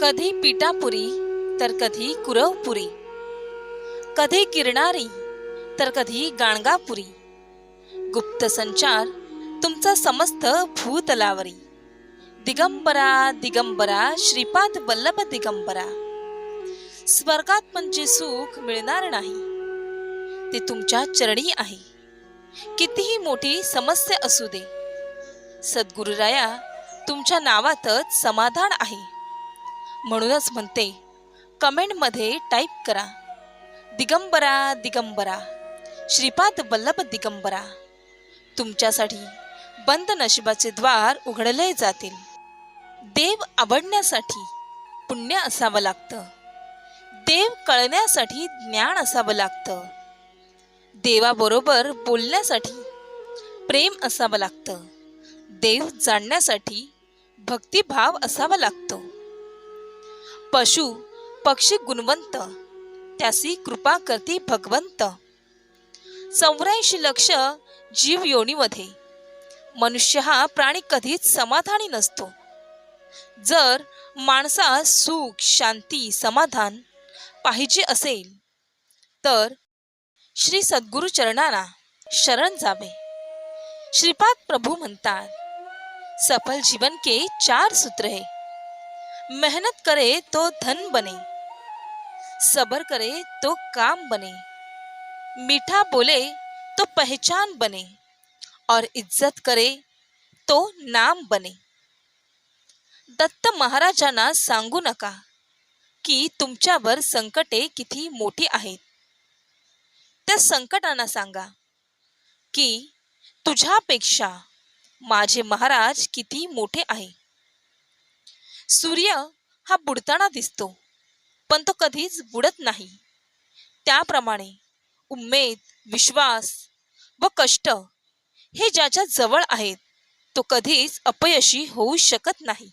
कधी पिटापुरी तर कधी कुरवपुरी. कधी किरणारी तर कधी गाणगापुरी. गुप्त संचार तुमचा समस्त भूतलावरी. दिगंबरा दिगंबरा श्रीपाद वल्लभ दिगंबरा. स्वर्गात म्हणजे सुख मिळणार नाही. ते तुमच्या चरणी आहे. कितीही मोठी समस्या असू दे. सद्गुरुराया तुमच्या नावातच समाधान आहे. म्हणूनच म्हणते कमेंटमध्ये टाईप करा दिगंबरा दिगंबरा श्रीपाद वल्लभ दिगंबरा तुमच्यासाठी बंद नशिबाचे द्वार उघडले जातील. देव आवडण्यासाठी पुण्य असावं लागतं. देव कळण्यासाठी ज्ञान असावं लागतं. देवाबरोबर बोलण्यासाठी प्रेम असावं लागतं. देव जाणण्यासाठी भक्तिभाव असावा लागतो. पशु पक्षी गुणवंत त्यासी कृपा करते भगवंत. चौऱ्याऐंशी लक्ष जीव योनीमध्ये. मनुष्य हा प्राणी कधीच समाधानी नसतो. जर माणसास सुख शांती समाधान पाहिजे असेल तर श्री सद्गुरु चरणाला शरण जावे. श्रीपाद प्रभू म्हणतात सफल जीवन के चार सूत्र है. मेहनत करे तो धन बने, सबर करे तो काम बने, मीठा बोले तो पहचान बने और इज़्ज़त करे तो नाम बने। दत्त महाराजांना सांगू नका की तुमच्यावर संकटे किती मोठी आहेत. त्या संकटांना सांगा की तुझ्यापेक्षा माझे महाराज किती मोठे आहे. सूर्य हा बुडताना दिसतो पण तो कधीच बुडत नाही. त्याप्रमाणे उमेद विश्वास व कष्ट हे ज्याच्या जवळ आहेत तो कधीच अपयशी होऊ शकत नाही.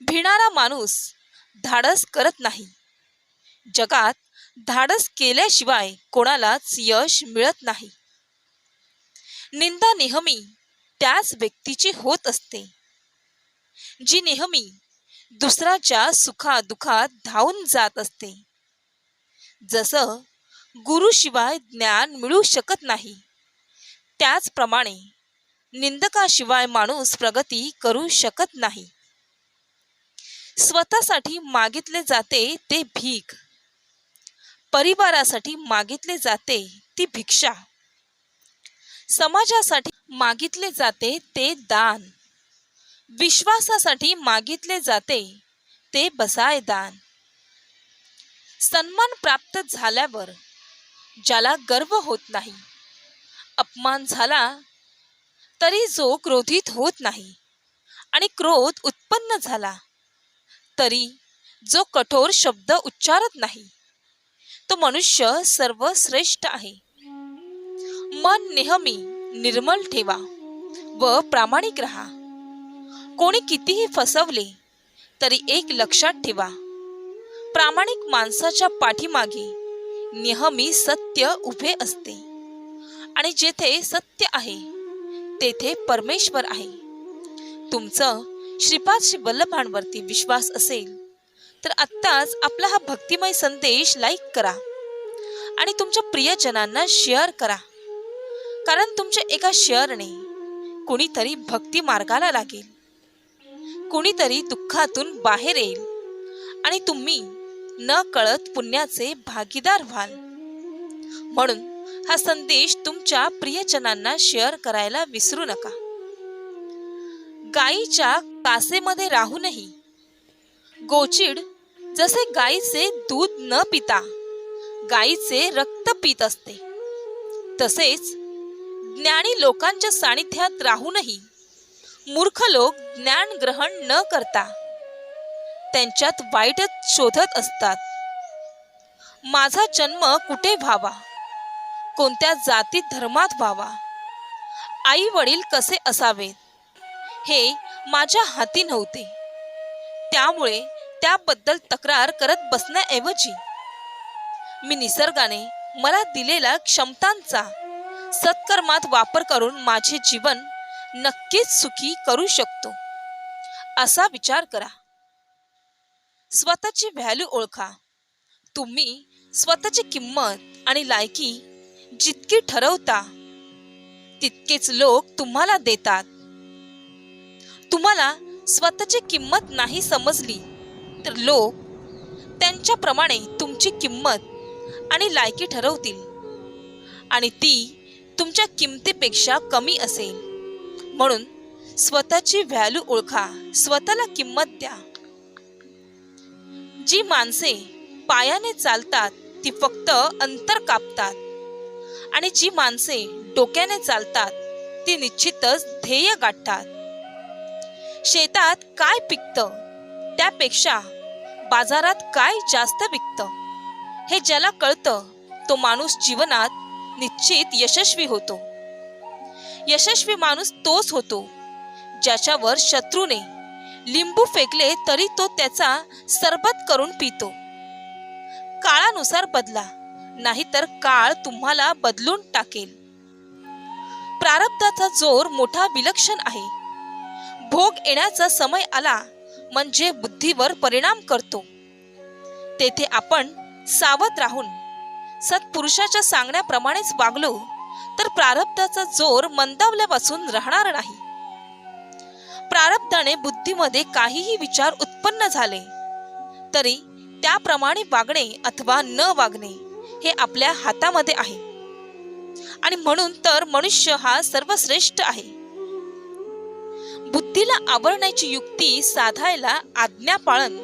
भिणारा माणूस धाडस करत नाही. जगात धाडस केल्याशिवाय कोणालाच यश मिळत नाही. निंदा नेहमी त्याच व्यक्तीची होत असते. जी नेहमी दुसऱ्याच्या सुखादुखात धावून जात असते. जसं गुरुशिवाय ज्ञान मिळू शकत नाही त्याचप्रमाणे निंदकाशिवाय माणूस प्रगती करू शकत नाही. स्वतःसाठी मागितले जाते ते भीक परिवारासाठी मागितले जाते ती भिक्षा समाजासाठी मागितले जाते ते दान. विश्वासासाठी मागितले जाते. ते बसाय दान. सन्मान प्राप्त झाल्यावर ज्याला गर्व होत नाही अपमान झाला तरी जो क्रोधित होत नाही आणि क्रोध उत्पन्न झाला तरी जो कठोर शब्द उच्चारत नाही तो मनुष्य सर्वश्रेष्ठ आहे. मन नेहमी निर्मल ठेवा व प्रामाणिक राहा. कोणी कितीही फसवले तरी एक लक्षात ठेवा. प्रामाणिक माणसाच्या पाठीमागे नेहमी सत्य उभे असते. आणि जेथे सत्य आहे तेथे परमेश्वर आहे. तुमचं श्रीपाद श्री वल्लभांवरती विश्वास असेल तर आत्ताच आपला हा भक्तिमय संदेश लाईक करा. आणि तुमच्या प्रियजनांना शेअर करा. कारण तुमच्या एका शेअरने कुणीतरी भक्ती मार्गाला लागेल. कुणीतरी दुःखातून बाहेर येईल. आणि तुम्ही न कळत पुण्याचे भागीदार व्हाल. म्हणून हा संदेश तुमच्या प्रियजनांना शेअर करायला विसरू नका. गाईच्या कासेमध्ये राहूनही. गोचिड जसे गाईचे दूध न पिता गाईचे रक्त पित असते. तसेच ज्ञानी लोकांच्या सानिध्यात राहूनही मूर्ख लोक ज्ञान ग्रहण न करता त्यांच्यात वाईटच शोधत असतात. माझा जन्म कुठे व्हावा? कोणत्या जाती धर्मात व्हावा? आई वडील कसे असावेत? हे माझ्या हाती नव्हते. त्यामुळे त्याबद्दल तक्रार करत बसण्याऐवजी मी निसर्गाने मला दिलेल्या क्षमतांचा सत्कर्मात वापर करून माझे जीवन नक्कीच सुखी करू शकतो. असा विचार करा. स्वतःची व्हॅल्यू ओळखा. तुम्ही स्वतःची किंमत आणि लायकी जितकी ठरवता तितकेच लोक तुम्हाला देतात. तुम्हाला स्वतःची किंमत नाही समजली तर लोक त्यांच्याप्रमाणे तुमची किंमत आणि लायकी ठरवतील आणि ती तुमच्या किमतीपेक्षा कमी असेल. म्हणून स्वतःची व्हॅल्यू ओळखा. स्वतःला किंमत द्या. जी माणसे पायाने चालतात ती फक्त अंतर कापतात. आणि जी माणसे डोक्याने चालतात ती निश्चितच ध्येय गाठतात. शेतात काय पिकतं? त्यापेक्षा बाजारात काय जास्त विकतं? हे ज्याला कळतं तो माणूस जीवनात निश्चित यशस्वी होतो. यशस्वी माणूस तोच होतो ज्याच्यावर शत्रूने लिंबू फेकले तरी तो त्याचा सरबत करून पितो. काळानुसार बदला नाहीतर काळ तुम्हाला बदलून टाकेल. प्रारब्धाचा जोर मोठा विलक्षण आहे. भोग येण्याचा समय आला म्हणजे बुद्धीवर परिणाम करतो. तेथे आपण सावध राहून सत्पुरुषाच्या सांगण्याप्रमाणेच वागलो तर प्रारब्धाचा जोर मंदावल्यापासून राहणार नाही. प्रारब्धाने बुद्धीमध्ये काहीही विचार उत्पन्न झाले तरी त्याप्रमाणे वागणे अथवा न वागणे हे आपल्या हातामध्ये आहे. आणि म्हणून तर मनुष्य हा सर्वश्रेष्ठ आहे. बुद्धीला आवरण्याची युक्ती साधायला आज्ञापालन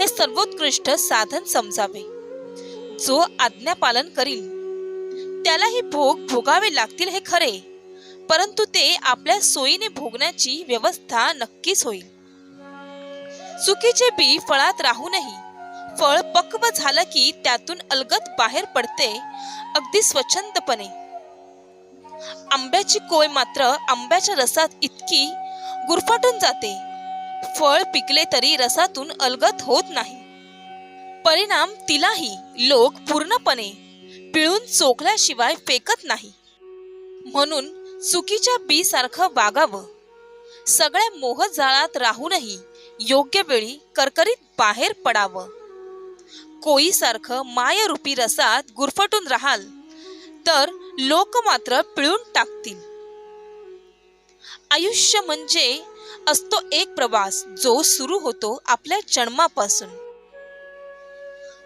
हे सर्वोत्कृष्ट साधन समजावे. जो आज्ञापालन करील त्यालाही भोग भोगावे लागतील हे खरे. परंतु ते आपल्या सोयीने भोगण्याची व्यवस्था नक्कीच होईल. चुकीचे बी फळात राहूनही फळ पक्व झालं की त्यातून अलगत बाहेर पडते अगदी स्वच्छंदपणे. आंब्याची कोय मात्र आंब्याच्या रसात इतकी गुरफाटून जाते. फळ पिकले तरी रसातून अलगत होत नाही. परिणाम तिलाही लोक पूर्णपणे पिळून चोखल्याशिवाय फेकत नाही. म्हणून चुकीच्या बी सारखं वागावं सगळ्या मोहजाळात राहूनही योग्य वेळी करकरीत बाहेर पडावं. कोईसारखं मायरूपी रसात गुरफटून राहाल तर लोक मात्र पिळून टाकतील. आयुष्य म्हणजे असतो एक प्रवास जो सुरू होतो आपल्या जन्मापासून.